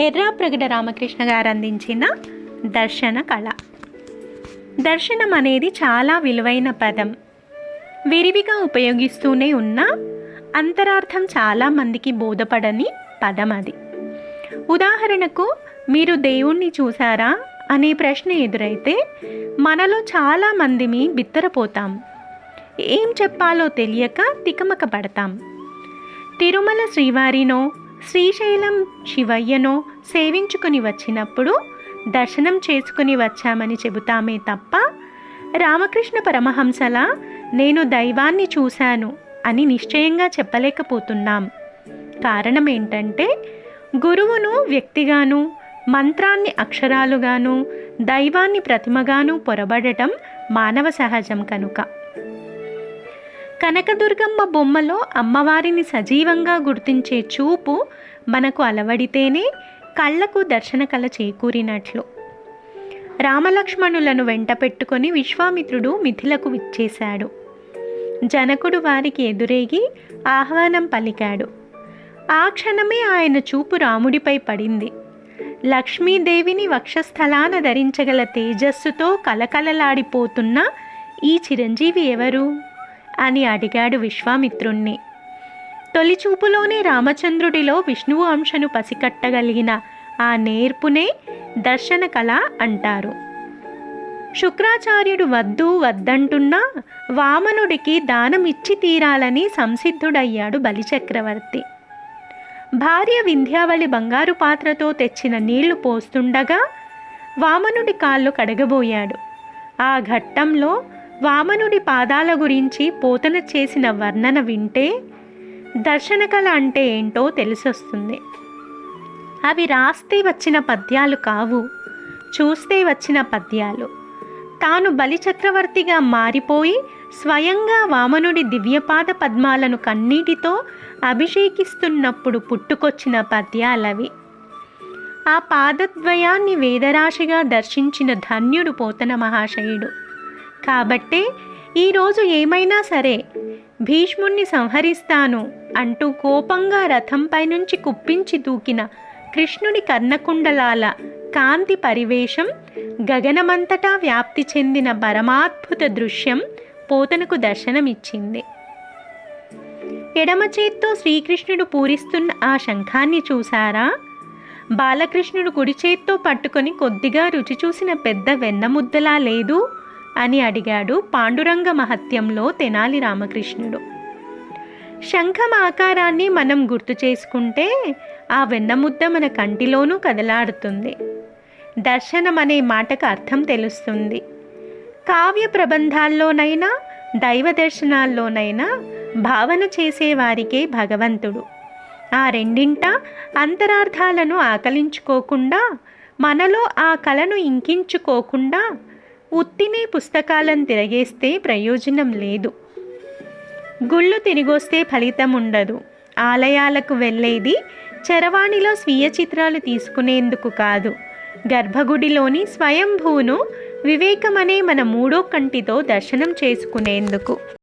ఎర్రాప్రగడ రామకృష్ణ గారు అందించిన దర్శన కళ. దర్శనం అనేది చాలా విలువైన పదం. విరివిగా ఉపయోగిస్తూనే ఉన్న అంతరార్థం చాలామందికి బోధపడని పదం అది. ఉదాహరణకు మీరు దేవుణ్ణి చూసారా అనే ప్రశ్న ఎదురైతే మనలో చాలామందిమి బిత్తరపోతాం. ఏం చెప్పాలో తెలియక తికమక పడతాం. తిరుమల శ్రీవారినో శ్రీశైలం శివయ్యనో సేవించుకుని వచ్చినప్పుడు దర్శనం చేసుకుని వచ్చామని చెబుతామే తప్ప రామకృష్ణ పరమహంసల నేను దైవాన్ని చూశాను అని నిశ్చయంగా చెప్పలేకపోతున్నాం. కారణం ఏంటంటే గురువును వ్యక్తిగాను మంత్రాన్ని అక్షరాలుగాను దైవాన్ని ప్రతిమగాను పొరబడటం మానవ సహజం కనుక. కనకదుర్గమ్మ బొమ్మలో అమ్మవారిని సజీవంగా గుర్తించే చూపు మనకు అలవడితేనే కళ్ళకు దర్శన కళ చేకూరినట్లు. రామలక్ష్మణులను వెంట పెట్టుకొని విశ్వామిత్రుడు మిథిలకు విచ్చేశాడు. జనకుడు వారికి ఎదురేగి ఆహ్వానం పలికాడు. ఆ క్షణమే ఆయన చూపు రాముడిపై పడింది. లక్ష్మీదేవిని వక్షస్థలాన ధరించగల తేజస్సుతో కలకలలాడిపోతున్న ఈ చిరంజీవి ఎవరు? అని అడిగాడు విశ్వామిత్రుణ్ణి. తొలిచూపులోనే రామచంద్రుడిలో విష్ణువు అంశను పసికట్టగలిగిన ఆ నేర్పునే దర్శన కళ అంటారు. శుక్రాచార్యుడు వద్దు వద్దంటున్నా వామనుడికి దానం ఇచ్చి తీరాలని సంసిద్ధుడయ్యాడు బలిచక్రవర్తి. భార్య వింధ్యావళి బంగారు పాత్రతో తెచ్చిన నీళ్ళు పోస్తుండగా వామనుడి కాళ్ళు కడగబోయాడు. ఆ ఘట్టంలో వామనుడి పాదాల గురించి పోతన చేసిన వర్ణన వింటే దర్శన కళ అంటే ఏంటో తెలిసొస్తుంది. అవి రాస్తే వచ్చిన పద్యాలు కావు చూస్తే వచ్చిన పద్యాలు. తాను బలిచక్రవర్తిగా మారిపోయి స్వయంగా వామనుడి దివ్యపాద పద్మాలను కన్నీటితో అభిషేకిస్తున్నప్పుడు పుట్టుకొచ్చిన పద్యాలవి. ఆ పాదద్వయాన్ని వేదరాశిగా దర్శించిన ధన్యుడు పోతన మహాశయుడు. కాబట్టే ఈరోజు ఏమైనా సరే భీష్ముణ్ణి సంహరిస్తాను అంటూ కోపంగా రథంపై నుంచి కుప్పించి దూకిన కృష్ణుడి కర్ణకుండలాల కాంతి పరివేశం గగనమంతటా వ్యాప్తి చెందిన పరమాద్భుత దృశ్యం పోతనకు దర్శనమిచ్చింది. ఎడమ చేత్తో శ్రీకృష్ణుడు పూరిస్తున్న ఆ శంఖాన్ని చూశారా? బాలకృష్ణుడు కుడి చేత్తో పట్టుకొని కొద్దిగా రుచి చూసిన పెద్ద వెన్నముద్దలా లేదు? అని అడిగాడు పాండురంగ మహత్యంలో తెనాలి రామకృష్ణుడు. శంఖం ఆకారాన్ని మనం గుర్తు చేసుకుంటే ఆ వెన్నముద్ద మన కంటిలోనూ కదలాడుతుంది. దర్శనం అనే మాటకు అర్థం తెలుస్తుంది. కావ్య ప్రబంధాల్లోనైనా దైవ దర్శనాల్లోనైనా భావన చేసేవారికే భగవంతుడు. ఆ రెండింట అంతరార్థాలను ఆకలించుకోకుండా మనలో ఆ కళను ఇంకించుకోకుండా ఉత్తినే పుస్తకాలను తిరగేస్తే ప్రయోజనం లేదు. గుళ్ళు తిరిగొస్తే ఫలితం ఉండదు ఆలయాలకు వెళ్ళేది చరవాణిలో స్వీయ చిత్రాలు తీసుకునేందుకు కాదు. గర్భగుడిలోని స్వయంభూను వివేకమనే మన మూడో కంటితో దర్శనం చేసుకునేందుకు.